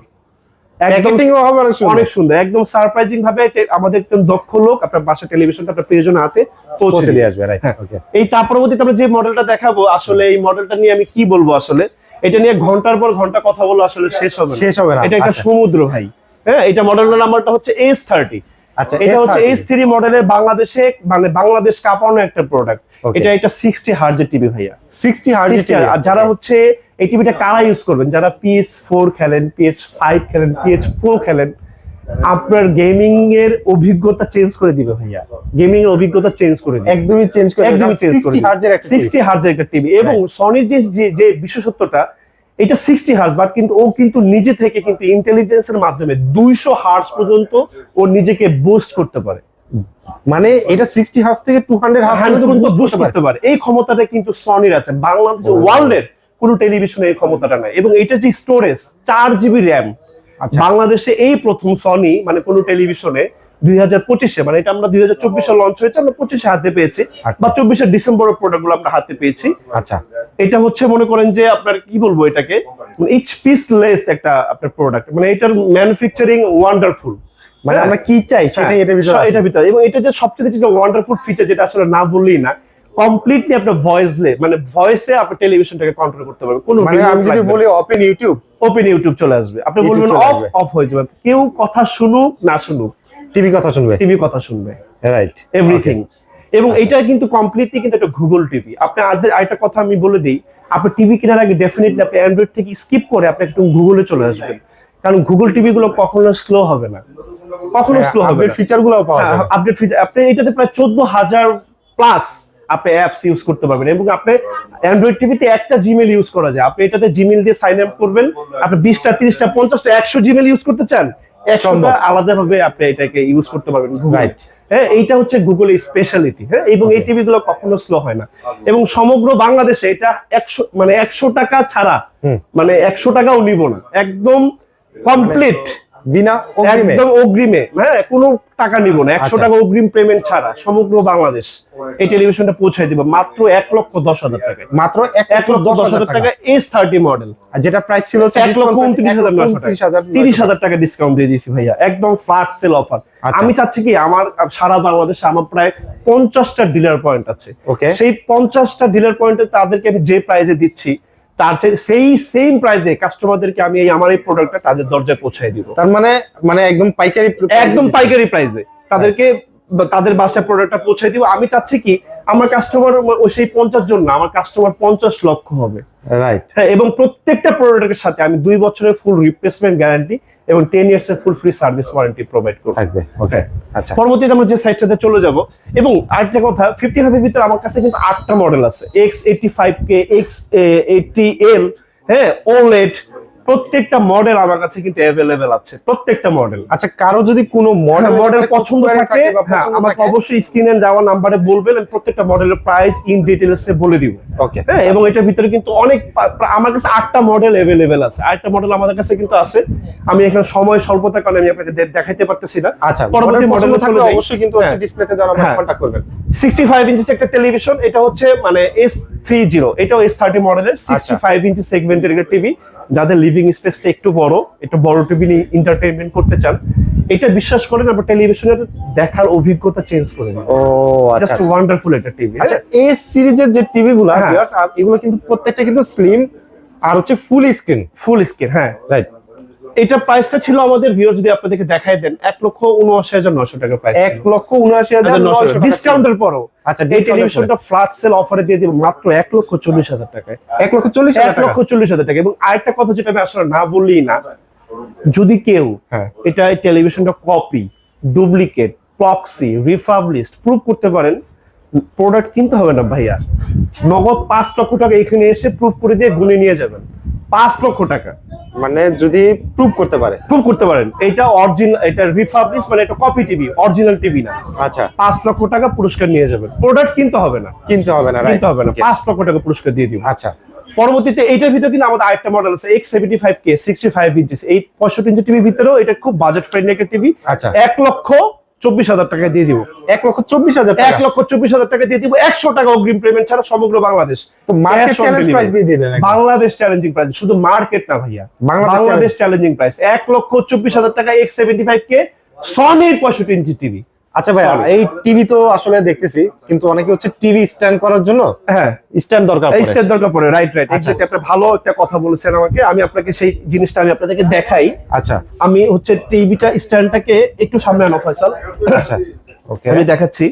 অনেক সুন্দর। একদম সারপ্রাইজিং ভাবে আমাদের একদম দক্ষ লোক আপনার বাসা টেলিভিশনটা আপনার প্রিয়জনের হাতে পৌঁছে দিয়ে আসবে হ্যাঁ। এই তার পরবর্তীতে আমরা যে মডেলটা দেখাবো আসলে এই মডেলটা নিয়ে আমি কি বলব আসলে? এটা নিয়ে ঘণ্টার পর ঘণ্টা কথা বলব আসলে শেষ হবে শেষ হবে এটা একটা আচ্ছা। সমুদ্র ভাই। হ্যাঁ এটা মডেলের নাম্বারটা হচ্ছে এস থার্টি আচ্ছা এটা হচ্ছে এস থ্রি মডেলের বাংলাদেশে মানে বাংলাদেশ কাঁপানো একটা প্রোডাক্ট এটা এটা সিক্সটি হার্জের টিভি ভাইয়া। 60 হার্জ 60 আর যারা হচ্ছে এই টিভিটা কারা ইউজ করবেন? যারা পিএস ফোর খেলেন পিএস ফাইভ খেলেন পিএস প্রো খেলেন আপনার গেমিং এর অভিজ্ঞতা চেঞ্জ করে দিবে ভাইয়া। গেমিং এর অভিজ্ঞতা চেঞ্জ করে দিবে। একদমই চেঞ্জ করে একদমই চেঞ্জ করে 60 হার্জের একটা সিক্সটি হার্জের একটা টিভি এবং সনির যে যে- বিশেষত্বটা এটা সিক্সটি হার্জ বাট কিন্তু ও কিন্তু নিজে থেকে কিন্তু ইন্টেলিজেন্সের মাধ্যমে দুইশো হার্জ পর্যন্ত ও নিজেকে বুস্ট করতে পারে। মানে এটা 60 হার্জ থেকে 200 হার্জ পর্যন্ত বুস্ট করতে পারে। এই ক্ষমতাটা কিন্তু সনির আছে। বাংলাদেশ ওয়ার্ল্ডের কোনো টেলিভিশনে এই ক্ষমতাটা নাই। এবং এটা যে স্টোরেজ চার জিবি র্যাম আচ্ছা। বাংলাদেশে এই প্রথম সনি মানে কোনো টেলিভিশনে দুই হাজার পঁচিশে মানে এটা আমরা দুই হাজার চব্বিশে লঞ্চ হয়েছে আমরা পঁচিশে হাতে পেয়েছি আচ্ছা। বা চব্বিশে ডিসেম্বরের আমরা হাতে পেয়েছি। আচ্ছা। এটা হচ্ছে মনে করেন যে আপনার কি বলব এটাকে? ইচ পিস লেস একটা আপনার প্রোডাক্ট মানে এটার ম্যানুফ্যাকচারিং ওয়ান্ডারফুল মানে আমরা কি চাই সেটাই এটার ভিতরে এটা ভিতরে। এবং এটা যে সবচেয়ে যেটা ওয়ান্ডারফুল ফিচার যেটা আসলে না বললেই না কমপ্লিটলি আপনার ভয়েসলে মানে ভয়েসে আপনি টেলিভিশনটাকে কন্ট্রোল করতে পারবেন। কোনো মানে আমি যদি বলি ওপেন ইউটিউব ওপেন ইউটিউব চলে আসবে। আপনি বলবেন অফ অফ হয়ে যাবে। কেউ কথা শুনুক না শুনুক। টিভি কথা শুনবে। টিভি কথা শুনবে। রাইট এভরিথিং এবং এটা কিন্তু কমপ্লিটলি কিন্তু একটা গুগল টিভি আপনি আরেকটা- আরেকটা কথা আমি বলে দিই আপনি টিভি কেনার আগে ডেফিনেটলি আপনি অ্যান্ড্রয়েড থেকে স্কিপ করে আপনি একটু গুগলে চলে আসবেন। কারণ গুগল টিভি গুলো কখনো স্লো হবে না। কখনো স্লো হবে আপডেট ফিচারগুলো পাওয়া হ্যাঁ, যাবে আপডেট ফিচার আপনি এটাতে প্রায় চোদ্দ হাজার প্লাস আপনি অ্যাপস ইউজ করতে পারবেন এবং আপনি অ্যান্ড্রয়েড টিভিতে একটা জিমেল ইউজ করা যায়। আপনি এটাতে জিমেল দিয়ে সাইন আপ করবেন। আপনি বিশটা তিরিশটা পঞ্চাশটা একশো জিমেল ইউজ করতে চান একশোটা সম্ভব। আলাদাভাবে আপনি এটাকে ইউজ করতে পারবেন Right. হ্যাঁ এইটা হচ্ছে গুগল স্পেশালিটি হ্যাঁ এবং এই টিভি গুলো কখনো স্লো হয় না। এবং সমগ্র বাংলাদেশে এটা একশো মানে একশো টাকা ছাড়া মানে একশো টাকাও নিব না। একদম কমপ্লিট বিনা অগ্রিমে? একদম অগ্রিমে। হ্যাঁ কোনো টাকা নিব না। একশো আচ্ছা। টাকা অগ্রিম পেমেন্ট ছাড়া সমগ্র বাংলাদেশ এই টেলিভিশনটা পৌঁছায় দিব। মাত্র এক লক্ষ দশ হাজার টাকায়। মাত্র এক লক্ষ দশ হাজার টাকা। এস থার্টি মডেল আর যেটা প্রাইস ছিল এক লক্ষ উনত্রিশ হাজার নয়শো টাকা। তিরিশ হাজার টাকা। ডিসকাউন্ট দিয়ে দিয়েছি ভাইয়া। একদম ফ্ল্যাট সেল অফার। আমি চাচ্ছি কি আমার সারা বাংলাদেশে আমার প্রায় পঞ্চাশটা ডিলার পয়েন্ট আছে। সেই পঞ্চাশটা ডিলার পয়েন্টে তাদেরকে আমি যে প্রাইজে দিচ্ছি তার সেই সেম প্রাইসে কাস্টমারদেরকে আমি এই আমার এই প্রোডাক্টটা তাদের দরজায় পৌঁছায় দিব। তার মানে মানে একদম পাইকারি একদম পাইকারি প্রাইসে তাদেরকে তাদের বাসায় প্রোডাক্টটা পৌঁছে দিব। আমি চাচ্ছি কি আমার কাস্টমার ওই সেই পঞ্চাশ জন না আমার কাস্টমার পঞ্চাশ লক্ষ হবে। রাইট হ্যাঁ এবং প্রত্যেকটা প্রোডাক্টের সাথে আমি দুই বছরের ফুল রিপ্লেসমেন্ট গ্যারান্টি এবং টেন ইয়ার্স এর full free service warranty provide করব। থাকবে ওকে আচ্ছা। পরবর্তীতে আমরা যে সাইটটাতে চলে যাব এবং আরেকটা কথা ফিফটি ফাইভের ভিতরে আমার কাছে কিন্তু আটটা মডেল আছে X eighty five K X eighty L হ্যাঁ ওলেট প্রত্যেকটা মডেল আমার কাছে কিন্তু অ্যাভেলেবেল আছে প্রত্যেকটা মডেল আচ্ছা কারও যদি কোনো মডেল মডেল পছন্দ থাকে হ্যাঁ আমাকে অবশ্যই স্ক্রিনে দেওয়া নাম্বারে বলবেন আমি প্রত্যেকটা মডেলের প্রাইস ইন ডিটেলস বলে দিব। ওকে হ্যাঁ এবং এটার ভিতরে কিন্তু অনেক আমার কাছে আটটা মডেল অ্যাভেলেবেল আছে। আটটা মডেল আমাদের কাছে কিন্তু আছে। আমি এখানে সময় স্বল্পতার কারণে আমি আপনাকে দেখাইতে পারতেছি না। আচ্ছা পরবর্তী মডেল থাকলে অবশ্যই কিন্তু হচ্ছে হ্যাঁ। ডিসপ্লেতে হ্যাঁ। কন্টাক্ট করবেন। সিক্সটি ফাইভ ইঞ্চিস একটা টেলিভিশন এটা হচ্ছে মানে এস থ্রি জিরো এটাও এস থার্টি মডেলের সিক্সটি ফাইভ ইঞ্চি সেগমেন্টের একটা টিভি যাদের লিভিং স্পেসটা একটু বড় একটু বড় টিভি নিয়ে এন্টারটেনমেন্ট করতে চান এটা বিশ্বাস করেন আপনার টেলিভিশনের দেখার অভিজ্ঞতা চেঞ্জ করে ও আচ্ছা জাস্ট আচ্ছা। ওয়ান্ডারফুল টিভি আচ্ছা সিরিজের যে টিভি গুলো হ্যাঁ। এগুলো কিন্তু প্রত্যেকটা কিন্তু স্লিম আর হচ্ছে ফুল স্ক্রিন ফুল স্ক্রিন হ্যাঁ। রাইট এটা প্রাইসটা ছিল আমাদের ভিউয়ার যদি আপনাদেরকে দেখাই দেন এক লক্ষ উনআশি হাজার নশো টাকা প্রাইস এক লক্ষ উনআশি হাজার টাকা ডিসকাউন্টের পরও। আচ্ছা এই টেলিভিশনটা ফ্ল্যাট সেল অফারে দিয়ে দিব মাত্র এক লক্ষ চল্লিশ হাজার টাকায়। এক লক্ষ চল্লিশ এক লক্ষ চল্লিশ হাজার টাকা এবং আরেকটা কথা যেটা আমি আসলে না বললেই না যদি কেউ হ্যাঁ। এটা টেলিভিশনটা copy duplicate proxy refurbished prove করতে পারেন প্রোডাক্ট কিনতে হবে না ভাইয়া। নগদ পাঁচ লক্ষ টাকা এখানে এসে প্রুফ করে দিয়ে গুনে নিয়ে যাবেন। পাঁচ লক্ষ টাকা। মানে যদি প্রুভ করতে পারে। প্রুভ করতে পারেন। এটা অরিজিনাল এটা রিফাবলিশ মানে এটা কপি টিভি অরিজিনাল টিভি না। আচ্ছা। পাঁচ লক্ষ টাকা পুরস্কার নিয়ে যাবেন। প্রোডাক্ট কিনতে হবে না। কিনতে হবে না কিনতে হবে না। পাঁচ লক্ষ টাকা পুরস্কার দিয়ে দিব। আচ্ছা। পরবর্তীতে এইটার ভিতরে কিন্তু আমাদের আরেকটা মডেল আছে X seventy five K sixty five inches এই পঁয়ষট্টি ইঞ্চি টিভির ভিতরেও এটা খুব বাজেট ফ্রেন্ডলি একটা টিভি আচ্ছা। এক লক্ষ চব্বিশ হাজার টাকা দিয়ে দিব। এক লক্ষ চব্বিশ হাজার এক লক্ষ চব্বিশ হাজার টাকা দিয়ে দিব। একশো টাকা অগ্রিম পেমেন্ট ছাড়া সমগ্র বাংলাদেশ। তো বাংলাদেশ চ্যালেঞ্জিং প্রাইস শুধু মার্কেট না ভাইয়া। বাংলাদেশ বাংলাদেশ চ্যালেঞ্জিং প্রাইস এক লক্ষ চব্বিশ হাজার টাকা এক্স সেভেন্টি ফাইভ কে সনের পঁয়ষট্টি ইঞ্চি টিভি আচ্ছা ভাই এই টিভি তো আসলে দেখতেছি কিন্তু অনেকে হচ্ছে টিভি স্ট্যান্ড করার জন্য হ্যাঁ। স্ট্যান্ড দরকার পড়ে। স্ট্যান্ড দরকার পড়ে রাইট রাইট আচ্ছা। এক্স্যাক্টলি আপনি ভালো একটা কথা বলেছেন আমাকে আমি আপনাকে সেই জিনিসটা আমি আপনাদেরকে দেখাই। আচ্ছা। আমি হচ্ছে টিভিটা স্ট্যান্ডটাকে একটু সামনে আনো ফয়সাল। আচ্ছা ওকে আমি দেখাচ্ছি।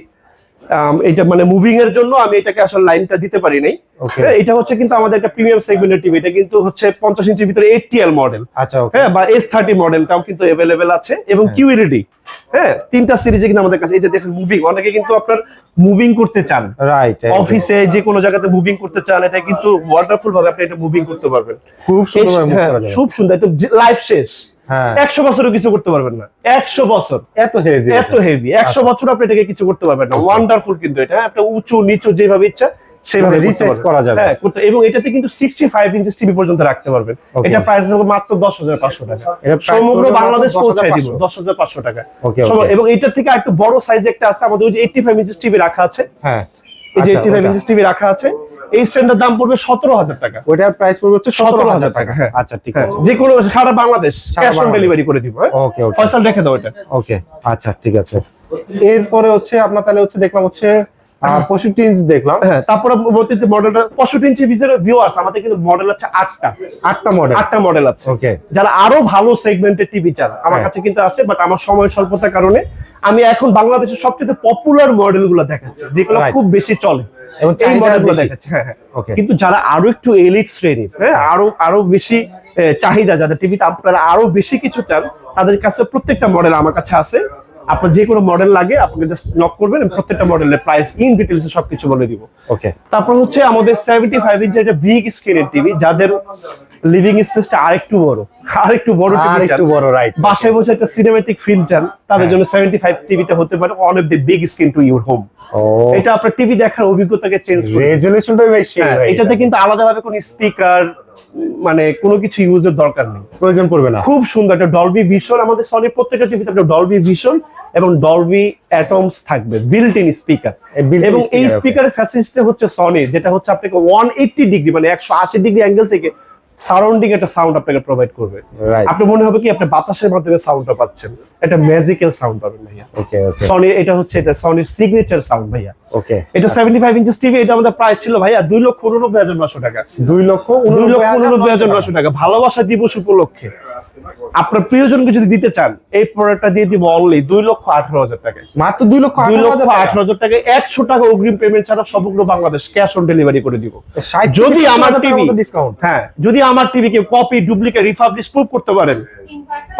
এটা মানে মুভিং এর জন্য আমি এটাকে আসলে লাইনটা দিতে পারি নাই। হ্যাঁ, এটা হচ্ছে কিন্তু আমাদের একটা প্রিমিয়াম সেগমেন্টের টিভি এটা কিন্তু হচ্ছে পঞ্চাশ ইঞ্চির ভিতরে এইটিএল মডেল আচ্ছা হ্যাঁ বা এস থার্টি মডেলটাও কিন্তু অ্যাভেলেবেল আছে এবং কিউইডিডি হ্যাঁ তিনটা সিরিজে কিন্তু আমাদের কাছে এই যে দেখেন মুভিং অনেকে কিন্তু আপনার মুভিং করতে চান। রাইট অফিসে যে কোনো জায়গাতে মুভিং করতে চান এটা কিন্তু ওয়াটারফুল ভাবে আপনি এটা মুভিং করতে পারবেন। খুব সুন্দর হ্যাঁ, খুব সুন্দর এটা লাইফ শেষ। হ্যাঁ একশো বছরও কিছু করতে পারবেন না। একশো বছর। এত হেভি এত হেভি একশো বছর আপনি এটাকে কিছু করতে পারবেন না। ওয়ান্ডারফুল কিন্তু এটা। হ্যাঁ, একটা উঁচু নিচু যেভাবে ইচ্ছা সেভাবে রিসাইজ করা যাবে। হ্যাঁ এবং এটাতে কিন্তু টিভি পর্যন্ত রাখতে পারবেন। এটা প্রাইস হবে মাত্র টাকা। সমগ্র বাংলাদেশ 10,500 দিব। দশ হাজার পাঁচশো টাকা। এবং এটার থেকে একটু বড় সাইজ একটা আছে। আমাদের ওই যে এইটটি ফাইভ ইঞ্চেস টিভি রাখা আছে। হ্যাঁ। এই যে আচ্ছা, এইটটি ফাইভ ওটা। টিভি রাখা আছে। এই স্ট্যান্ডের দাম পড়বে সতেরো হাজার টাকা। ওইটার প্রাইস পড়বে হচ্ছে সতেরো হাজার টাকা। হ্যাঁ। আচ্ছা ঠিক হ্যাঁ, আছে। যে কোনো সারা বাংলাদেশ সারা ক্যাশ অন ডেলিভারি করে দিব হ্যাঁ। ওকে ওকে ফয়সাল রেখে দাও এটা। ওকে আচ্ছা ঠিক আছে। এরপরে হচ্ছে আপনার তাহলে হচ্ছে দেখলাম হচ্ছে পঁয়ষট্টি ইঞ্চ দেখলাম। হ্যাঁ তারপরে পরবর্তীতে মডেলটা পঁয়ষট্টি ইঞ্চি ভিতরে ভিউয়ার্স আমাদের কিন্তু মডেল আছে আটটা। আটটা মডেল আটটা মডেল আছে। ওকে যারা আরও ভালো সেগমেন্টের টিভি চান আমার হ্যাঁ। কাছে কিন্তু আছে বাট আমার সময় স্বল্পতার কারণে আমি এখন বাংলাদেশের সবচেয়ে পপুলার মডেলগুলো দেখাচ্ছি যেগুলো খুব বেশি চলে। এবং এই মডেলগুলো দেখাচ্ছি হ্যাঁ হ্যাঁ। ওকে কিন্তু যারা আরও একটু এলিট শ্রেণির হ্যাঁ আরও আরও বেশি চাহিদা যাদের টিভিতে আপনারা আরও বেশি কিছু চান তাদের কাছে প্রত্যেকটা মডেল আমার কাছে আছে। আপনার যে কোনো মডেল লাগে আপনাকে জাস্ট নক করবেন প্রত্যেকটা মডেলের প্রাইস ইন ডিটেলসে সবকিছু বলে দিব। ওকে তারপর হচ্ছে আমাদের সেভেন্টি ফাইভ ইঞ্চের একটা বিগ স্ক্রিনের টিভি যাদের লিভিং স্পেসটা আরেকটু বড় আরেকটু বড় টিভি একটু বড় রাইট বাসায় বসে একটা সিনেমেটিক ফিল চান তাদের হ্যাঁ। জন্য সেভেন্টি ফাইভ টিভিটা হতে পারে one of the big screen to your home এটা আপনার টিভি দেখার অভিজ্ঞতাকে চেঞ্জ করে। রেজুলেশনটা বেশি হ্যাঁ, এটাতে কিন্তু আলাদাভাবে কোনো স্পিকার মানে কোনো কিছু ইউজের দরকার নেই। প্রয়োজন পড়বে না। খুব সুন্দর একটা ডলবি ভিশন আমাদের সনির প্রত্যেকটা টিভিতে একটা ডলবি ভিশন এবং ডলবি অ্যাটমস থাকবে বিল্ট ইন স্পিকার এবং এই স্পিকারের ফ্যাসিলিটি হচ্ছে সনির যেটা হচ্ছে আপনাকে ওয়ান এইটটি ডিগ্রি মানে একশো আশি ডিগ্রি অ্যাঙ্গেল থেকে সারাউন্ডিং একটা সাউন্ড আপনাকে প্রোভাইড করবে। রাইট আপনি মনে হবে কি আপনি বাতাসের মাধ্যমে সাউন্ডটা পাচ্ছেন। একটা ম্যাজিক্যাল সাউন্ড পাবেন ভাইয়া। ওকে ওকে সনির এটা হচ্ছে এটা সনির সিগনেচার সাউন্ড ভাইয়া। ওকে এটা সেভেন্টি ফাইভ ইঞ্চেস টিভি এটা আমাদের প্রাইস ছিল ভাইয়া দুই লক্ষ উননব্বই হাজার নশো টাকা। দুই লক্ষ দুই লক্ষ উননব্বই হাজার টাকা। নশো টাকা। ভালোবাসা দিবস উপলক্ষে। আপনার প্রিয়জনকে যদি দিতে চান এই প্রোডাক্টটা দিয়ে দিব অনলি দুই লক্ষ আঠারো হাজার টাকায়। মাত্র দুই লক্ষ দুই লক্ষ আঠারো হাজার টাকায় একশো টাকা অগ্রিম পেমেন্ট ছাড়া সমগ্র বাংলাদেশ ক্যাশ অন ডেলিভারি করে দিব। যদি আমার টিভি ডিসকাউন্ট হ্যাঁ যদি আমার টিভি কে কপি ডুপ্লিকেট রিফাবলিশ প্রুভ করতে পারেন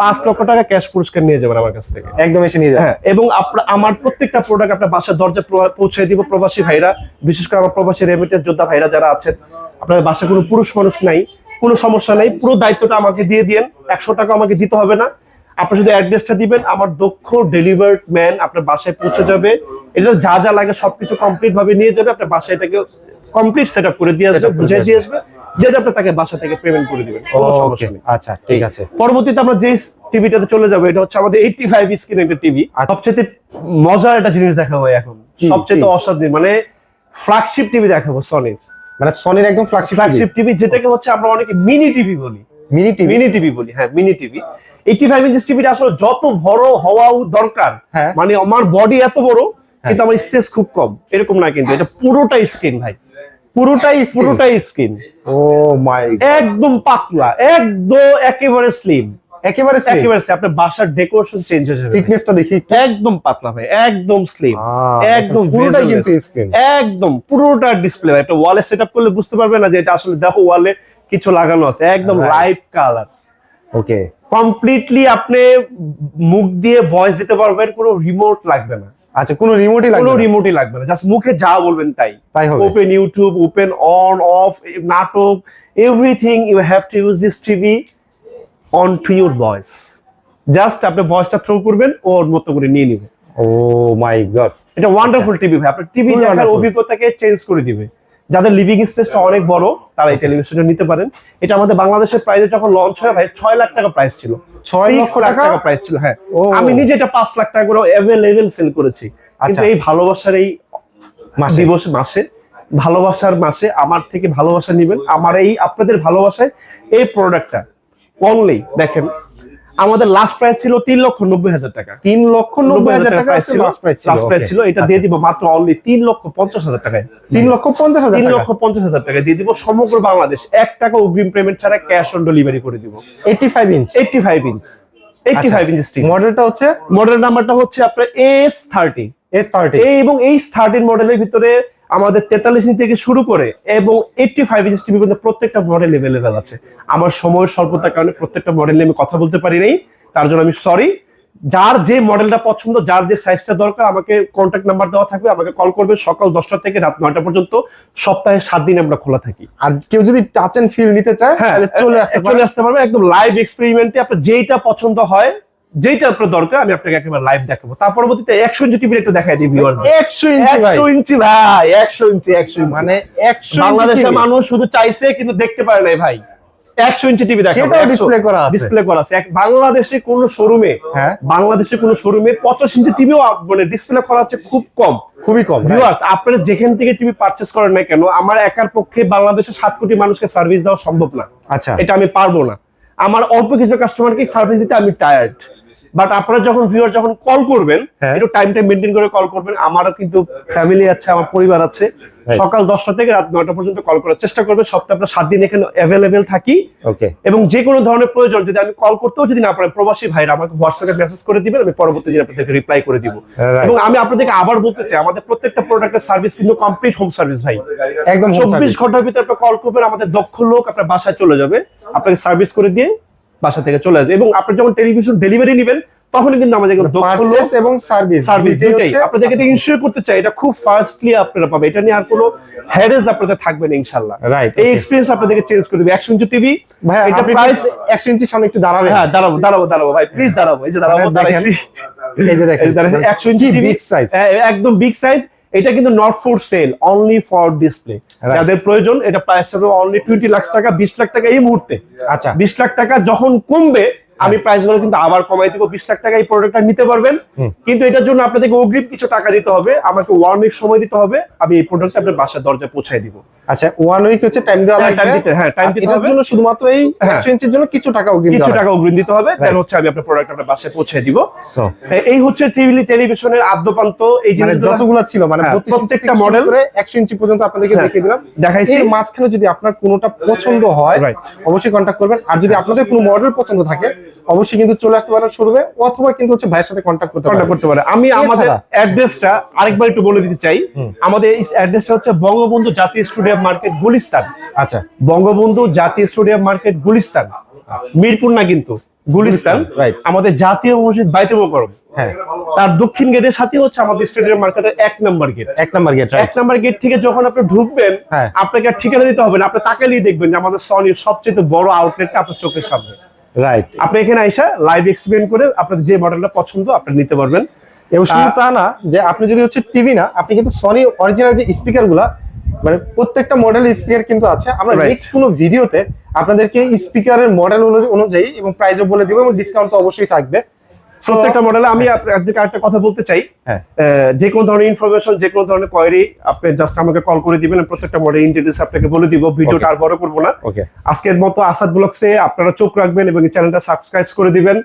পাঁচ লক্ষ টাকা ক্যাশ পুরস্কার নিয়ে যাবেন আমার কাছ থেকে। একদম এসে নিয়ে যাবে হ্যাঁ এবং আপনার আমার প্রত্যেকটা প্রোডাক্ট আপনার বাসার দরজা পৌঁছে দিব প্রবাসী ভাইরা বিশেষ করে আমার প্রবাসী রেমিটেন্স যোদ্ধা ভাইরা যারা আছেন। আপনাদের বাসায় কোনো পুরুষ মানুষ নাই কোনো সমস্যা নাই। পুরো দায়িত্বটা আমাকে দিয়ে দিয়েন। একশো টাকা আমাকে দিতে হবে না। আপনি শুধু অ্যাড্রেসটা দিবেন। আমার দক্ষ ডেলিভার্ড ম্যান আপনার বাসায় পৌঁছে যাবে। এটা যা যা লাগে সবকিছু কমপ্লিট ভাবে নিয়ে যাবে। আপনার বাসায় এটাকে কমপ্লিট সেট করে দিয়ে আসবে বুঝাই দিয়ে আসবে। যেটা আপনি তাকে বাসা থেকে পেমেন্ট করে দিবেন সমস্যা নেই। আচ্ছা ঠিক আছে। পরবর্তীতে আমরা যে টিভিটাতে চলে যাব এটা হচ্ছে আমাদের এইটটি ফাইভ স্ক্রিন একটা টিভি। সবচেয়ে মজার একটা জিনিস দেখাবো এখন। সবচেয়ে? মানে ফ্ল্যাগশিপ টিভি দেখাবো সনির মানে সনির একদম ফ্ল্যাগশিপ ফ্ল্যাগশিপ টিভি যেটাকে হচ্ছে আমরা অনেকে মিনি টিভি বলি। মিনি টিভি মিনি টিভি বলি হ্যাঁ mini TV eighty five inches টিভিটা আসলে যত বড় হওয়া দরকার হ্যাঁ। মানে আমার বডি এত বড় কিন্তু আমার স্পেস খুব কম। এরকম না কিন্তু এটা পুরোটা স্ক্রিন ভাই। পুরোটাই পুরোটাই পুরোটাই স্ক্রিন ও মাই একদম পাতলা একদম একেবারে স্লিম একেবারে slim। একেবারে slim। আপনার বাসার ডেকোরেশন চেঞ্জ হয়ে যাবে। থিকনেসটা দেখি। একদম পাতলা ভাই একদম স্লিম একদম bezel-less। কিন্তু স্ক্রিন একদম পুরোটা ডিসপ্লে একটা ওয়ালে সেটআপ করলে বুঝতে পারবে না যে এটা আসলে দেখো ওয়ালে কিছু লাগানো আছে। একদম লাইভ কালার ওকে কমপ্লিটলি আপনি মুখ দিয়ে ভয়েস দিতে পারবেন কোনো রিমোট লাগবে না। আচ্ছা কোনো রিমোটই লাগবে না। রিমোটই লাগবে না। জাস্ট মুখে যা বলবেন তাই। তাই হবে। Open YouTube open on off নাটক everything you have to use this TV on to your voice just আপনি ভয়েসটা থ্রো করবেন ওর মতো করে নিয়ে নেবে। ও মাই গড এটা ওয়ান্ডারফুল টিভি ভাই। আপনার টিভি দেখার অভিজ্ঞতাকে চেঞ্জ করে দিবে। যাদের লিভিং স্পেসটা অনেক বড় তারা এই টেলিভিশনটা নিতে পারেন। এটা আমাদের বাংলাদেশের প্রাইসে যখন লঞ্চ হয় ভাই ছয় লাখ টাকা প্রাইস ছিল। ছয় লক্ষ টাকা? প্রাইস ছিল হ্যাঁ। ও। আমি নিজে এটা পাঁচ লাখ টাকা করে অ্যাভেলেবেল সেল করেছি। কিন্তু আচ্ছা। এই ভালোবাসার এই মাসে। দিবস মাসে ভালোবাসার মাসে আমার থেকে ভালোবাসা নেবেন। আমার এই আপনাদের ভালোবাসায় এই প্রোডাক্টটা অনলি দেখেন আমাদের লাস্ট প্রাইস ছিল তিন লক্ষ নব্বই হাজার টাকা। তিন লক্ষ নব্বই হাজার টাকা ছিল লাস্ট প্রাইস ছিল এটা দিয়ে দিব মাত্র অনলি তিন লক্ষ পঞ্চাশ হাজার টাকায়। তিন লক্ষ পঞ্চাশ হাজার তিন টাকা। লক্ষ পঞ্চাশ হাজার টাকা দিয়ে দিব সমগ্র বাংলাদেশ। এক টাকা অগ্রিম পেমেন্ট ছাড়া ক্যাশ অন ডেলিভারি করে দিব। Eighty five inch eighty five inch eighty five inch মডেলটা হচ্ছে মডেল নাম্বারটা হচ্ছে আপনার এস থার্টি এস থার্টি এবং এই থার্টিন মডেলের ভিতরে আমাদের তেতাল্লিশ ইঞ্চ থেকে শুরু করে এবং এইটটি ফাইভ ইঞ্চ টিভি পর্যন্ত প্রত্যেকটা মডেল এভেলেবেল আছে। আমার সময়ের স্বল্পতার কারণে প্রত্যেকটা মডেল নিয়ে আমি কথা বলতে পারি নাই। তার জন্য আমি সরি যার যে মডেলটা পছন্দ যার যে সাইজটা দরকার আমাকে কন্ট্যাক্ট নাম্বার দেওয়া থাকবে। আমাকে কল করবে সকাল দশটা থেকে রাত নয়টা পর্যন্ত। সপ্তাহে সাত দিন আমরা খোলা থাকি। আর কেউ যদি টাচ এন্ড ফিল নিতে চায় হ্যাঁ তাহলে চলে আসতে চলে আসতে পারবে। একদম লাইভ এক্সপেরিমেন্টে আপনার যেইটা পছন্দ হয় যেটা আপনার দরকার আমি আপনাকে একেবারে লাইভ দেখাবো। তার পরবর্তীতে একশো ইঞ্চি টিভির একটু দেখাই দিই ভিউয়ার্স একশো ইঞ্চি ভাই। একশো ইঞ্চি ভাই একশো ইঞ্চি একশো মানে একশো বাংলাদেশের মানুষ শুধু চাইছে কিন্তু দেখতে পারে নাই ভাই। একশো ইঞ্চি টিভি display করা আছে। ডিসপ্লে করা আছে। এক বাংলাদেশে কোন শোরুমে হ্যাঁ। বাংলাদেশে কোন শোরুমে পঞ্চাশ ইঞ্চি টিভিও মানে ডিসপ্লে করা আছে খুব কম। খুবই কম ভিউয়ার্স আপনারা যেখান থেকে টিভি পারচেস করেন না কেন আমার একার পক্ষে বাংলাদেশে সাত কোটি মানুষকে সার্ভিস দেওয়া সম্ভব না। আচ্ছা। এটা আমি পারব না। আমার অল্প কিছু কাস্টমারকে সার্ভিস দিতে আমি টায়ার্ড বাট আপনারা যখন ভিউয়ার যখন কল করবেন হ্যাঁ। একটু টাইমটা মেনটেন করে কল করবেন। আমারও কিন্তু ফ্যামিলি আছে আমার পরিবার আছে। সকাল দশটা থেকে রাত নয়টা পর্যন্ত কল করার চেষ্টা করবেন। সপ্তাহে আপনার সাত দিন এখানে অ্যাভেলেবেল থাকি। ওকে এবং যে কোনো ধরনের প্রয়োজন যদি আমি কল করতেও যদি না পারেন প্রবাসী ভাইরা আমাকে হোয়াটসঅ্যাপে মেসেজ করে দিবেন আমি পরবর্তী দিন আপনাদেরকে রিপ্লাই করে দিব। এবং আমি আপনাদেরকে আবার বলতে চাই আমাদের প্রত্যেকটা প্রোডাক্টের সার্ভিস কিন্তু কমপ্লিট হোম সার্ভিস ভাই। একদম চব্বিশ। ঘণ্টার ভিতরে আপনার কল করবেন আমাদের দক্ষ লোক আপনার বাসায় চলে যাবে। আপনাকে সার্ভিস করে দিয়ে বাসা থেকে চলে আসবে। এবং আপনি যখন টেলিভিশন ডেলিভারি নেবেন তখনই কিন্তু আমাদের দক্ষ লোক এবং সার্ভিস সার্ভিস দুটাই আপনাদেরকে এটা ইনশিওর করতে চাই এটা খুব ফাস্টলি আপনারা পাবে এটা নিয়ে আর কোনো হ্যারেজ আপনাদের থাকবে না ইনশাল্লাহ রাইট এই. এক্সপিরিয়েন্স আপনাদেরকে চেঞ্জ করে দেবে। একশো ইঞ্চি টিভি ভাই এটা প্রাইস একশো ইঞ্চি সামনে একটু দাঁড়াবে হ্যাঁ দাঁড়াবো দাঁড়াবো দাঁড়াবো ভাই প্লিজ দাঁড়াবো। এই যে দাঁড়াবো দাঁড়াইছি। এই যে দেখেন। এই যে দাঁড়াইছি, মানে একশো ইঞ্চি কি টিভি big size। একদম বিগ সাইজ এটা কিন্তু not for sale only for display যাদের প্রয়োজন এটা প্রাইস হবে অনলি টোয়েন্টি লাখ টাকা বিশ লাখ টাকা এই মুহূর্তে। আচ্ছা। বিশ লাখ টাকা যখন কমবে আমি প্রাইসগুলো কিন্তু আবার কমাই দিব বিশ লাখ টাকা এই প্রোডাক্টটা নিতে পারবেন। কিন্তু এটার জন্য আপনাদেরকে অগ্রিম কিছু টাকা দিতে হবে আমাকে ওয়ার্মিং উইক সময় দিতে হবে আমি এই প্রোডাক্টটা আপনার বাসার দরজায় পৌঁছাই দিব। আচ্ছা ওয়ান উইক হচ্ছে টাইম দেওয়া হ্যাঁ, লাগবে হ্যাঁ, আর দিতে হবে। জন্য শুধুমাত্র এই হ্যাঁ। একশো ইঞ্চির জন্য কিছু টাকা অগ্রিম কিছু টাকা অগ্রিম দিতে হবে. তাহলে হচ্ছে আমি আপনার প্রোডাক্ট আপনার বাসায় পৌঁছে দিব এই হচ্ছে টিভি টেলিভিশনের আদ্যপান্ত এই মানে জিনিসগুলো যতগুলো ছিল মানে হ্যাঁ, 32 ইঞ্চি প্রত্যেকটা করে একশো ইঞ্চি পর্যন্ত আপনাদেরকে হ্যাঁ, দেখিয়ে দিলাম দেখাইছি। এর মাঝখানে যদি আপনার কোনোটা পছন্দ হয়. অবশ্যই কন্ট্যাক্ট করবেন আর যদি আপনাদের কোনো মডেল পছন্দ থাকে অবশ্যই কিন্তু চলে আসতে পারেন শুরুবে অথবা কিন্তু হচ্ছে ভাইয়ের সাথে কন্ট্যাক্ট করতে পারেন করতে পারে আমি আমাদের? অ্যাড্রেসটা আরেকবার একটু বলে দিতে চাই। আমাদের অ্যাড্রেসটা হচ্ছে বঙ্গবন্ধু জাতীয় স্টুডিয়াম মার্কেট গুলিস্তান। আচ্ছা। বঙ্গবন্ধু জাতীয় স্টুডিয়াম মার্কেট গুলিস্তান। মিরপুর না কিন্তু গুলিস্তান। আমাদের জাতীয় মসজিদ বাইতে মোকরম হ্যাঁ। তার দক্ষিণ গেটের সাথে হচ্ছে আমাদের স্টেডিয়াম মার্কেটের এক নম্বর গেট। এক নাম্বার গেট এক নাম্বার গেট থেকে যখন আপনি ঢুকবেন হ্যাঁ। আপনাকে আর ঠিকানা দিতে হবে না। আপনি তাকালেই দেখবেন যে আমাদের সনির সবচেয়ে বড় আউটলেটটা আপনার চোখের সামনে। রাইট আপনি এখানে আইসা লাইভ এক্সপ্লেন করে আপনাদের যে মডেলটা পছন্দ আপনি নিতে পারবেন। এবং শুধু তা না যে আপনি যদি হচ্ছে টিভি না আপনি কিন্তু সনি অরিজিনাল যে স্পিকারগুলা মানে প্রত্যেকটা মডেল স্পিকার কিন্তু আছে। আমরা. নেক্সট কোনো ভিডিওতে আপনাদেরকে স্পিকারের মডেল অনুযায়ী এবং প্রাইসও বলে দিব এবং ডিসকাউন্ট তো অবশ্যই থাকবে। প্রত্যেকটা মডেলে আমি আপনাদেরকে একটা কথা বলতে চাই। হ্যাঁ। যে কোনো ধরনের ইনফরমেশন যে কোনো ধরনের কোয়ারি আপনি জাস্ট আমাকে কল করে দিবেন প্রত্যেকটা মডেল ইন্টারনেস আপনাকে বলে দিব। ভিডিওটা. আর বড় করব না। ওকে আজকের মতো আসাদ ব্লগসে আপনারা চোখ রাখবেন এবং চ্যানেলটা সাবস্ক্রাইব করে দিবেন।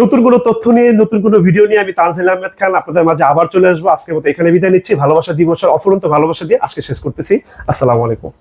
নতুন কোনো তথ্য নিয়ে, নতুন কোনো ভিডিও নিয়ে আমি তানজিল আহমেদ খান আপনাদের মাঝে আবার চলে আসব। আজকের মতো এখানে বিদায় নিচ্ছি। ভালোবাসা দিবসের অফুরন্ত ভালোবাসা দিয়ে আজকে শেষ করতেছি। আসসালামু আলাইকুম।